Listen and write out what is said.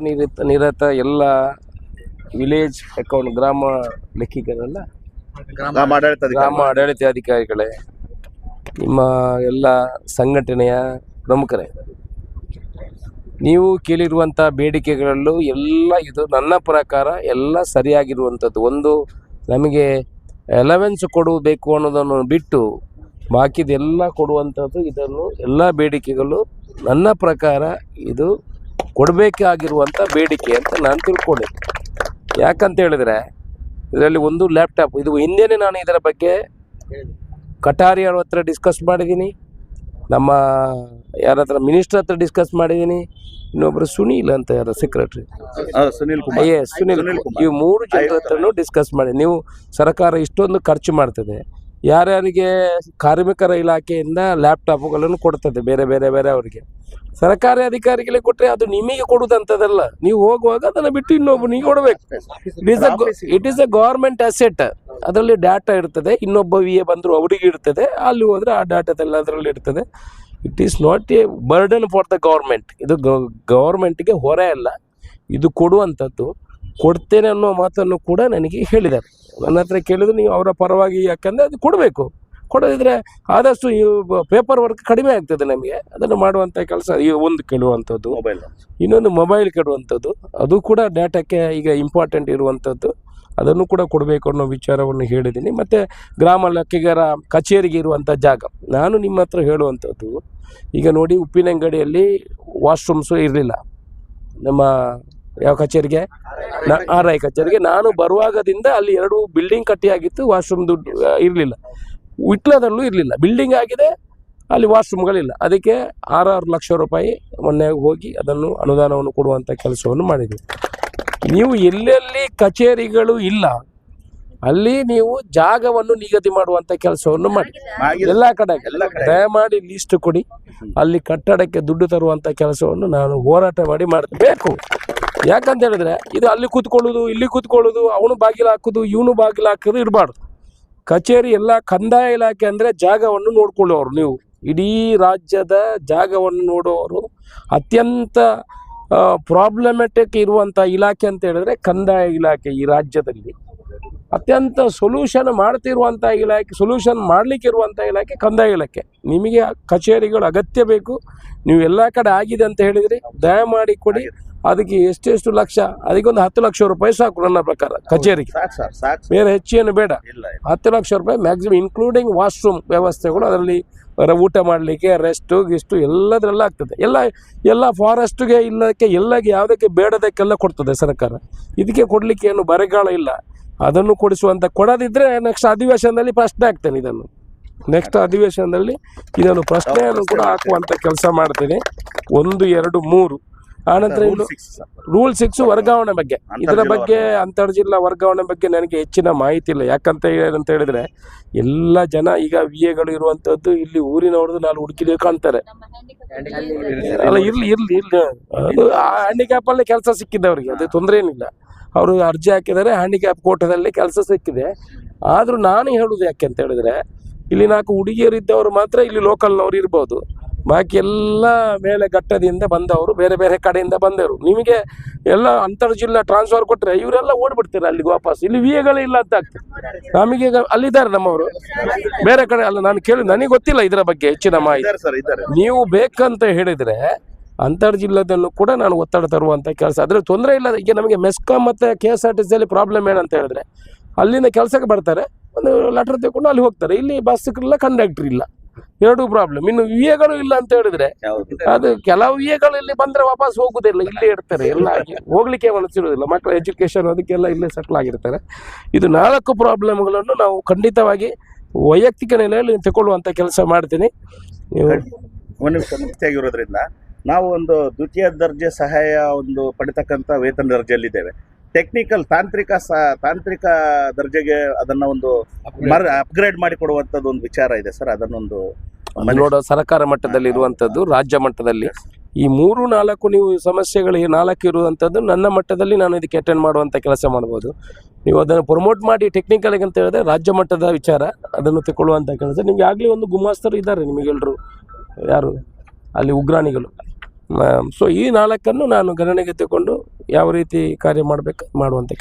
ನಿರತ ನಿರತ ಎಲ್ಲ ವಿಲೇಜ್ ಅಕೌಂಟ್ ಗ್ರಾಮ ಲೆಕ್ಕಿಗರಲ್ಲ ಗ್ರಾಮ ಆಡಳಿತ ಗ್ರಾಮ ಆಡಳಿತಾಧಿಕಾರಿಗಳೇ ನಿಮ್ಮ ಎಲ್ಲ ಸಂಘಟನೆಯ ಪ್ರಮುಖರೇ. ನೀವು ಕೇಳಿರುವಂಥ ಬೇಡಿಕೆಗಳಲ್ಲೂ ಎಲ್ಲ ಇದು ನನ್ನ ಪ್ರಕಾರ ಎಲ್ಲ ಸರಿಯಾಗಿರುವಂಥದ್ದು. ಒಂದು ನಮಗೆ ಎಲವೆನ್ಸ್ ಕೊಡಬೇಕು ಅನ್ನೋದನ್ನು ಬಿಟ್ಟು ಬಾಕಿದೆಲ್ಲ ಕೊಡುವಂಥದ್ದು ಇದನ್ನು ಎಲ್ಲ ಬೇಡಿಕೆಗಳು ನನ್ನ ಪ್ರಕಾರ ಇದು ಕೊಡಬೇಕಾಗಿರುವಂಥ ಬೇಡಿಕೆ ಅಂತ ನಾನು ತಿಳ್ಕೊಂಡಿದ್ದೆ. ಯಾಕಂತ ಹೇಳಿದ್ರೆ ಇದರಲ್ಲಿ ಒಂದು ಲ್ಯಾಪ್ಟಾಪ್ ಇದು ಹಿಂದೆನೇ ನಾನು ಇದರ ಬಗ್ಗೆ ಕಟಾರಿ ಅವ್ರ ಹತ್ರ ಡಿಸ್ಕಸ್ ಮಾಡಿದ್ದೀನಿ. ನಮ್ಮ ಯಾರ ಹತ್ರ ಮಿನಿಸ್ಟರ್ ಹತ್ರ ಡಿಸ್ಕಸ್ ಮಾಡಿದ್ದೀನಿ. ಇನ್ನೊಬ್ರು ಸುನೀಲ್ ಅಂತ ಯಾರ ಸೆಕ್ರೆಟರಿ ಸುನಿಲ್ ಕುಮಾರ್. ಎಸ್ ಸುನೀಲ್. ಈ ಮೂರು ಜನರ ಹತ್ರನೂ ಡಿಸ್ಕಸ್ ಮಾಡಿ ನೀವು ಸರ್ಕಾರ ಇಷ್ಟೊಂದು ಖರ್ಚು ಮಾಡ್ತದೆ. ಯಾರ್ಯಾರಿಗೆ ಕಾರ್ಮಿಕರ ಇಲಾಖೆಯಿಂದ ಲ್ಯಾಪ್ಟಾಪ್ಗಳನ್ನು ಕೊಡ್ತದೆ ಬೇರೆ ಬೇರೆ ಬೇರೆ ಅವರಿಗೆ. ಸರ್ಕಾರಿ ಅಧಿಕಾರಿಗಳಿಗೆ ಕೊಟ್ಟರೆ ಅದು ನಿಮಗೆ ಕೊಡುದಂಥದ್ದಲ್ಲ ನೀವು ಹೋಗುವಾಗ ಅದನ್ನು ಬಿಟ್ಟು ಇನ್ನೊಬ್ಬನಿಗೆ ಕೊಡಬೇಕು. It is it is a government asset ಅದರಲ್ಲಿ ಡಾಟಾ ಇರ್ತದೆ ಇನ್ನೊಬ್ಬ ವಿ ಎ ಬಂದರೂ ಅವರಿಗೆ ಇರ್ತದೆ ಅಲ್ಲಿ ಹೋದ್ರೆ ಆ ಡಾಟಾದೆಲ್ಲ ಅದರಲ್ಲಿ ಇರ್ತದೆ. It is not a burden for the government ಇದು ಗೌರ್ಮೆಂಟ್ಗೆ ಹೊರೆ ಅಲ್ಲ. ಇದು ಕೊಡುವಂಥದ್ದು. ಕೊಡ್ತೇನೆ ಅನ್ನೋ ಮಾತನ್ನು ಕೂಡ ನನಗೆ ಹೇಳಿದ್ದಾರೆ. ನನ್ನ ಹತ್ರ ಕೇಳಿದ್ರೆ ನೀವು ಅವರ ಪರವಾಗಿ ಯಾಕಂದರೆ ಅದು ಕೊಡಬೇಕು. ಕೊಡದಿದ್ರೆ ಆದಷ್ಟು ಈ ಪೇಪರ್ ವರ್ಕ್ ಕಡಿಮೆ ಆಗ್ತದೆ ನಮಗೆ. ಅದನ್ನು ಮಾಡುವಂಥ ಕೆಲಸ ಈ ಒಂದು ಕೇಳುವಂಥದ್ದು. ಮೊಬೈಲ್ ಇನ್ನೊಂದು ಮೊಬೈಲ್ ಕೇಳುವಂಥದ್ದು ಅದು ಕೂಡ ಡಾಟಾಕ್ಕೆ ಈಗ ಇಂಪಾರ್ಟೆಂಟ್ ಇರುವಂಥದ್ದು. ಅದನ್ನು ಕೂಡ ಕೊಡಬೇಕು ಅನ್ನೋ ವಿಚಾರವನ್ನು ಹೇಳಿದ್ದೀನಿ. ಮತ್ತು ಗ್ರಾಮ ಲೆಕ್ಕಿಗರ ಕಚೇರಿಗೆ ಇರುವಂಥ ಜಾಗ. ನಾನು ನಿಮ್ಮ ಹತ್ರ ಹೇಳುವಂಥದ್ದು ಈಗ ನೋಡಿ ಉಪ್ಪಿನಂಗಡಿಯಲ್ಲಿ ವಾಶ್ರೂಮ್ಸು ಇರಲಿಲ್ಲ. ನಮ್ಮ ಯಾವ ಕಚೇರಿಗೆ? ಆರ್ ಐ ಕಚೇರಿಗೆ. ನಾನು ಬರುವಾಗದಿಂದ ಅಲ್ಲಿ ಎರಡು ಬಿಲ್ಡಿಂಗ್ ಕಟ್ಟಿಯಾಗಿತ್ತು ವಾಶ್ರೂಮ್ ದುಡ್ಡು ಇರಲಿಲ್ಲ. ವಿಟ್ಲದಲ್ಲೂ ಇರಲಿಲ್ಲ. ಬಿಲ್ಡಿಂಗ್ ಆಗಿದೆ ಅಲ್ಲಿ ವಾಶ್ರೂಮ್ಗಳಿಲ್ಲ ಅದಕ್ಕೆ ಆರಾರು ಲಕ್ಷ ರೂಪಾಯಿ ಮೊನ್ನೆ ಹೋಗಿ ಅದನ್ನು ಅನುದಾನವನ್ನು ಕೊಡುವಂಥ ಕೆಲಸವನ್ನು ಮಾಡಿದ್ವಿ. ನೀವು ಎಲ್ಲೆಲ್ಲಿ ಕಚೇರಿಗಳು ಇಲ್ಲ ಅಲ್ಲಿ ನೀವು ಜಾಗವನ್ನು ನಿಗದಿ ಮಾಡುವಂತ ಕೆಲಸವನ್ನು ಮಾಡಿ. ಆಗಿದೆ. ಎಲ್ಲ ಕಡೆ ಎಲ್ಲ ಕಡೆ. ದಯಮಾಡಿ ಲಿಸ್ಟ್ ಕೊಡಿ. ಅಲ್ಲಿ ಕಟ್ಟಡಕ್ಕೆ ದುಡ್ಡು ತರುವಂತ ಕೆಲಸವನ್ನು ನಾನು ಹೋರಾಟ ಮಾಡಿ ಮಾಡಬೇಕು. ಯಾಕಂತ ಹೇಳಿದ್ರೆ, ಇದು ಅಲ್ಲಿ ಕೂತ್ಕೊಳ್ಳೋದು, ಇಲ್ಲಿ ಕೂತ್ಕೊಳ್ಳೋದು, ಅವನು ಬಾಗಿಲು ಹಾಕೋದು, ಇವನು ಬಾಗಿಲು ಹಾಕೋದು ಇರಬಾರ್ದು. ಕಚೇರಿ ಎಲ್ಲ ಕಂದಾಯ ಇಲಾಖೆ ಅಂದರೆ ಜಾಗವನ್ನು ನೋಡ್ಕೊಳ್ಳೋರು ನೀವು. ಇಡೀ ರಾಜ್ಯದ ಜಾಗವನ್ನು ನೋಡೋರು. ಅತ್ಯಂತ ಪ್ರಾಬ್ಲಮೆಟಿಕ್ ಇರುವಂಥ ಇಲಾಖೆ ಅಂತ ಹೇಳಿದ್ರೆ ಕಂದಾಯ ಇಲಾಖೆ ಈ ರಾಜ್ಯದಲ್ಲಿ. ಅತ್ಯಂತ ಸೊಲ್ಯೂಷನ್ ಮಾಡ್ತಿರುವಂಥ ಇಲಾಖೆ ಸೊಲ್ಯೂಷನ್ ಮಾಡಲಿಕ್ಕೆ ಇರುವಂಥ ಇಲಾಖೆ ಕಂದಾಯ ಇಲಾಖೆ. ನಿಮಗೆ ಕಚೇರಿಗಳು ಅಗತ್ಯ ಬೇಕು. ನೀವು ಎಲ್ಲ ಕಡೆ ಆಗಿದೆ ಅಂತ ಹೇಳಿದರೆ. ದಯಮಾಡಿ ಕೊಡಿ. ಅದಕ್ಕೆ ಎಷ್ಟೆಷ್ಟು ಲಕ್ಷ? ಅದಕ್ಕೊಂದು ಹತ್ತು ಲಕ್ಷ ರೂಪಾಯಿ ಸಾಕು ನನ್ನ ಪ್ರಕಾರ ಕಚೇರಿಗೆ. ಬೇರೆ ಹೆಚ್ಚೇನು ಬೇಡ. ಹತ್ತು ಲಕ್ಷ ರೂಪಾಯಿ ಮ್ಯಾಕ್ಸಿಮಮ್ ಇನ್ಕ್ಲೂಡಿಂಗ್ ವಾಶ್ರೂಮ್ ವ್ಯವಸ್ಥೆಗಳು ಅದರಲ್ಲಿ ಊಟ ಮಾಡಲಿಕ್ಕೆ ರೆಸ್ಟು ಗಿಸ್ಟು ಎಲ್ಲದರಲ್ಲ ಆಗ್ತದೆ. ಎಲ್ಲ ಎಲ್ಲ ಫಾರೆಸ್ಟ್ಗೆ ಇಲ್ಲಕ್ಕೆ ಎಲ್ಲಕ್ಕೆ ಯಾವುದಕ್ಕೆ ಬೇಡದಕ್ಕೆಲ್ಲ ಕೊಡ್ತದೆ ಸರ್ಕಾರ. ಇದಕ್ಕೆ ಕೊಡಲಿಕ್ಕೆ ಏನು ಬರಗಾಲ ಇಲ್ಲ. ಅದನ್ನು ಕೊಡಿಸುವಂಥ ಕೊಡದಿದ್ದರೆ ನೆಕ್ಸ್ಟ್ ಅಧಿವೇಶನದಲ್ಲಿ ಪ್ರಶ್ನೆ ಆಗ್ತೇನೆ ಇದನ್ನು. ನೆಕ್ಸ್ಟ್ ಅಧಿವೇಶನದಲ್ಲಿ ಇದನ್ನು ಪ್ರಶ್ನೆಯನ್ನು ಕೂಡ ಹಾಕುವಂಥ ಕೆಲಸ ಮಾಡ್ತೇನೆ. ಒಂದು ಎರಡು ಮೂರು. ಆನಂತರ ರೂಲ್ ಸಿಕ್ಸ್ ವರ್ಗಾವಣೆ ಬಗ್ಗೆ. ಇದರ ಬಗ್ಗೆ ಅಂತರ್ಜಿಲ್ಲಾ ವರ್ಗಾವಣೆ ಬಗ್ಗೆ ನನಗೆ ಹೆಚ್ಚಿನ ಮಾಹಿತಿ ಇಲ್ಲ. ಯಾಕಂತ ಅಂತ ಹೇಳಿದ್ರೆ ಎಲ್ಲ ಜನ ಈಗ ವಿ ಎಗಳು ಇರುವಂತದ್ದು ಇಲ್ಲಿ ಊರಿನವ್ರದ್ದು ನಾನು ಹುಡುಕಿದ್ರೆ ಕಾಣ್ತಾರೆ. ಅಲ್ಲ ಇರ್ಲಿ ಇರ್ಲಿ ಇರ್ಲಿ. ಅದು ಆ ಹ್ಯಾಂಡಿಕ್ಯಾಪ್ ಅಲ್ಲಿ ಕೆಲಸ ಸಿಕ್ಕಿದೆ ಅವರಿಗೆ ಅದು ತೊಂದರೆ ಏನಿಲ್ಲ. ಅವರು ಅರ್ಜಿ ಹಾಕಿದರೆ ಹ್ಯಾಂಡಿಕ್ಯಾಪ್ ಕೋಟದಲ್ಲಿ ಕೆಲಸ ಸಿಕ್ಕಿದೆ. ಆದ್ರೂ ನಾನು ಹೇಳುದು ಯಾಕೆ ಅಂತ ಹೇಳಿದ್ರೆ ಇಲ್ಲಿ ನಾಲ್ಕು ಹುಡುಗಿಯರಿದ್ದವರು ಮಾತ್ರ ಇಲ್ಲಿ ಲೋಕಲ್ನವ್ರು ಇರ್ಬೋದು. ಬಾಕಿ ಎಲ್ಲ ಮೇಲೆ ಘಟ್ಟದಿಂದ ಬಂದವರು ಬೇರೆ ಬೇರೆ ಕಡೆಯಿಂದ ಬಂದವರು ನಿಮಗೆ ಎಲ್ಲ ಅಂತರ್ಜಿಲ್ಲಾ ಟ್ರಾನ್ಸ್ಫರ್ ಕೊಟ್ಟರೆ ಇವರೆಲ್ಲ ಓಡ್ಬಿಡ್ತಾರೆ ಅಲ್ಲಿಗೆ ವಾಪಸ್. ಇಲ್ಲಿ ವಿ ಎಗಳೇ ಇಲ್ಲ ಅಂತ ಆಗ್ತದೆ. ನಮಗೆ ಈಗ ಅಲ್ಲಿದ್ದಾರೆ ನಮ್ಮವರು. ಬೇರೆ ಕಡೆ ಅಲ್ಲ ನಾನು ಕೇಳಿ ನನಗೆ ಗೊತ್ತಿಲ್ಲ ಇದರ ಬಗ್ಗೆ ಹೆಚ್ಚಿನ ಮಾಹಿತಿ. ನೀವು ಬೇಕಂತ ಹೇಳಿದ್ರೆ ಅಂತರ್ಜಿಲ್ಲದನ್ನು ಕೂಡ ನಾನು ಒತ್ತಡ ತರುವಂಥ ಕೆಲಸ. ಆದ್ರೆ ತೊಂದರೆ ಇಲ್ಲ ಈಗ ನಮಗೆ ಮೆಸ್ಕಾಂ ಮತ್ತು ಕೆ ಎಸ್ ಆರ್ ಟಿ ಸಿಯಲ್ಲಿ ಪ್ರಾಬ್ಲಮ್ ಏನಂತ ಹೇಳಿದ್ರೆ ಅಲ್ಲಿಂದ ಕೆಲಸಕ್ಕೆ ಬರ್ತಾರೆ ಒಂದು ಲೆಟರ್ ತಗೊಂಡು ಅಲ್ಲಿ ಹೋಗ್ತಾರೆ. ಇಲ್ಲಿ ಬಸ್ಗೆಲ್ಲ ಕಂಡಕ್ಟರ್ ಇಲ್ಲ. ಎರಡೂ ಪ್ರಾಬ್ಲಮ್ ಇನ್ನು ವಿ ಎಗಳು ಇಲ್ಲ ಅಂತ ಹೇಳಿದ್ರೆ ಅದು ಕೆಲವು ವಿ ಎಗಳು ಇಲ್ಲಿ ಬಂದ್ರೆ ವಾಪಸ್ ಹೋಗುದಿಲ್ಲ ಇಲ್ಲೇ ಇರ್ತಾರೆ. ಎಲ್ಲ ಹಾಗೆ ಹೋಗ್ಲಿಕ್ಕೆ ಮನಸ್ಸಿರುವುದಿಲ್ಲ ಮಕ್ಕಳ ಎಜುಕೇಶನ್ ಅದಕ್ಕೆಲ್ಲ ಇಲ್ಲೇ ಸೆಟ್ಲ್ ಆಗಿರ್ತಾರೆ. ಇದು ನಾಲ್ಕು ಪ್ರಾಬ್ಲಮ್ಗಳನ್ನು ನಾವು ಖಂಡಿತವಾಗಿ ವೈಯಕ್ತಿಕ ನೆಲೆಯಲ್ಲಿ ತಗೊಳ್ಳುವಂತ ಕೆಲಸ ಮಾಡ್ತೀನಿ. ನೀವು ಒಂದು ನಿಮಿಷ ಮುಕ್ತಿಯಾಗಿರೋದ್ರಿಂದ ನಾವು ಒಂದು ದ್ವಿತೀಯ ದರ್ಜೆ ಸಹಾಯ ಒಂದು ಪಡಿತಕ್ಕಂಥ ವೇತನ ದರ್ಜೆಯಲ್ಲಿದ್ದೇವೆ. ಟೆಕ್ನಿಕಲ್ ತಾಂತ್ರಿಕ ಸ- ತಾಂತ್ರಿಕ ದರ್ಜೆಗೆ ಅದನ್ನ ಒಂದು ಮರ ಅಪ್ಗ್ರೇಡ್ ಮಾಡಿ ಕೊಡುವಂತದ್ದು ಒಂದು ವಿಚಾರ ಇದೆ ಸರ್. ಅದನ್ನೊಂದು ನೋಡ ಸರ್ಕಾರ ಮಟ್ಟದಲ್ಲಿ ಇರುವಂಥದ್ದು ರಾಜ್ಯ ಮಟ್ಟದಲ್ಲಿ. ಈ ಮೂರು ನಾಲ್ಕು ನೀವು ಸಮಸ್ಯೆಗಳು ಈ ನಾಲ್ಕು ಇರುವಂಥದ್ದು ನನ್ನ ಮಟ್ಟದಲ್ಲಿ ನಾನು ಇದಕ್ಕೆ ಅಟೆಂಡ್ ಮಾಡುವಂಥ ಕೆಲಸ ಮಾಡ್ಬೋದು. ನೀವು ಅದನ್ನು ಪ್ರಮೋಟ್ ಮಾಡಿ ಟೆಕ್ನಿಕಲ್ಗೆ ಅಂತ ಹೇಳಿದ್ರೆ ರಾಜ್ಯ ಮಟ್ಟದ ವಿಚಾರ ಅದನ್ನು ತಗೊಳ್ಳುವಂಥ ಕೆಲಸ. ನಿಮ್ಗೆ ಆಗಲಿ ಒಂದು ಗುಮಾಸ್ತರು ಇದ್ದಾರೆ ನಿಮಗೆಲ್ಲರೂ ಯಾರು? ಅಲ್ಲಿ ಉಗ್ರಾಣಿಗಳು ಸೊ ಈ ನಾಲ್ಕನ್ನು ನಾನು ಗಣನೆಗೆ ತಗೊಂಡು ಯಾವ ರೀತಿ ಕಾರ್ಯ ಮಾಡಬೇಕು ಮಾಡುವಂತ ಕೆಲಸ.